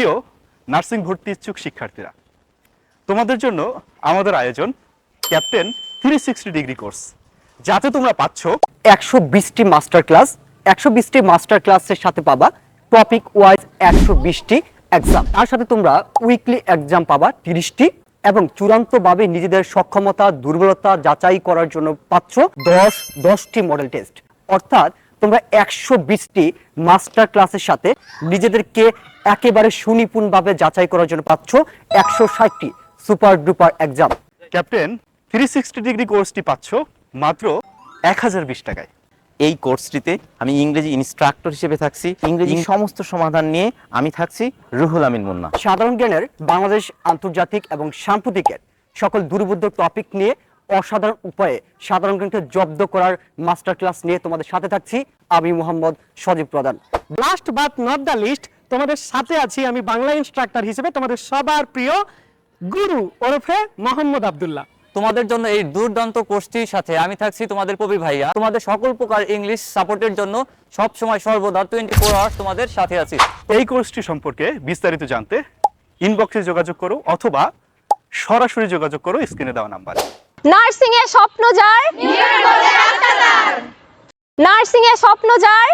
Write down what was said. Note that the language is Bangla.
প্রিয় নার্সিং ভর্তি ইচ্ছুক শিক্ষার্থীরা, তোমাদের জন্য আমাদের আয়োজন captain three sixty degree course. যাতে তোমরা পাচ্ছ একশো বিশটি মাস্টার ক্লাস, একশো বিশটি মাস্টার ক্লাসের সাথে পাবা টপিক ওয়াইজ একশো বিশটি এক্সাম। তার সাথে তোমরা উইকলি এক্সাম পাবা তিরিশটি এবং চূড়ান্তভাবে নিজেদের সক্ষমতা, দুর্বলতা যাচাই করার জন্য পাচ্ছ দশ, দশটি মডেল টেস্ট। অর্থাৎ তোমরা একশো বিশটি মাস্টার ক্লাসের সাথে নিজেদেরকে একেবারে সুনিপুণভাবে যাচাই করার জন্য পাচ্ছ একশো ষাটটি super duper exam. Captain three sixty degree কোর্সটি পাচ্ছ মাত্র এক হাজার বিশ টাকায়। এই কোর্সটিতে আমি ইংরেজি ইনস্ট্রাক্টর হিসেবে থাকছি। ইংরেজি সমস্ত সমাধান নিয়ে আমি থাকছি রুহুল আমিন মুন্না। সাধারণ জ্ঞানের বাংলাদেশ আন্তর্জাতিক এবং সাম্প্রতিকের সকল দুর্বোধ্য টপিক নিয়ে অসাধারণ উপায়ে সাধারণ জ্ঞানকে জব্দ করার মাস্টার ক্লাস নিয়ে তোমাদের সাথে থাকছি। আমি Mohammad Sajib Pradhan. Last but not the least তোমাদের সাথে আছি আমি বাংলা ইনস্ট্রাক্টর হিসেবে তোমাদের সবার প্রিয় গুরু ওরফে মোহাম্মদ আব্দুল্লাহ। তোমাদের জন্য এই দুর্দান্ত কোর্সটির সাথে আমি থাকছি তোমাদের কবি ভাইয়া। তোমাদের সকল প্রকার ইংলিশ সাপোর্টের জন্য সব সময় সর্বদা টোয়েন্টি ফোর আওয়ার্স তোমাদের সাথে আছি। এই কোর্সটি সম্পর্কে বিস্তারিত জানতে ইনবক্সে যোগাযোগ করো অথবা সরাসরি যোগাযোগ করো স্ক্রিনে দেওয়া নাম্বারে। নার্সিং এ স্বপ্ন যার নার্সিং এ স্বপ্ন যার